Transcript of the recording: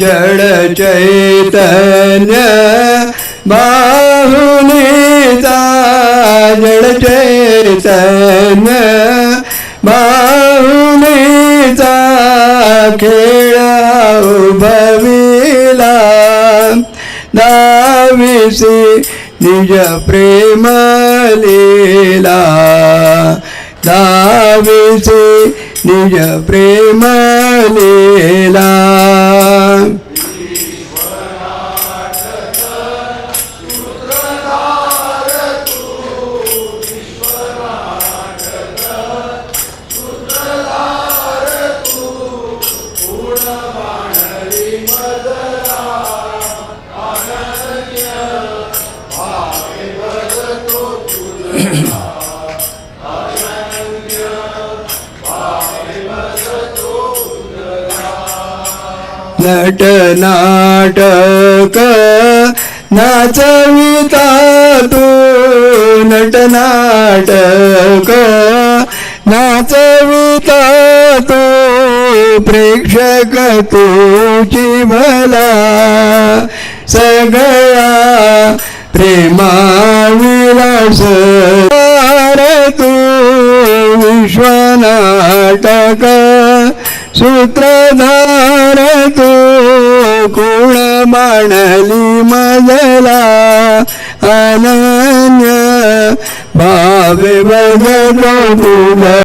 जड चैतन्य बाहुनीचा जड चैतन्य बाहुनीचा खेळ उभविला. दाविसी निज प्रेम लीला. दाविसी निज प्रेम लीला. नट नाटक. नाचविता तू नट नाटक. नाचविता तू प्रेक्षक तुची भला सगळा प्रेमाविलास. तू विश्वनाटक. सूत्रधार तू कोण मांडली मजला? अनन्य भावे बघ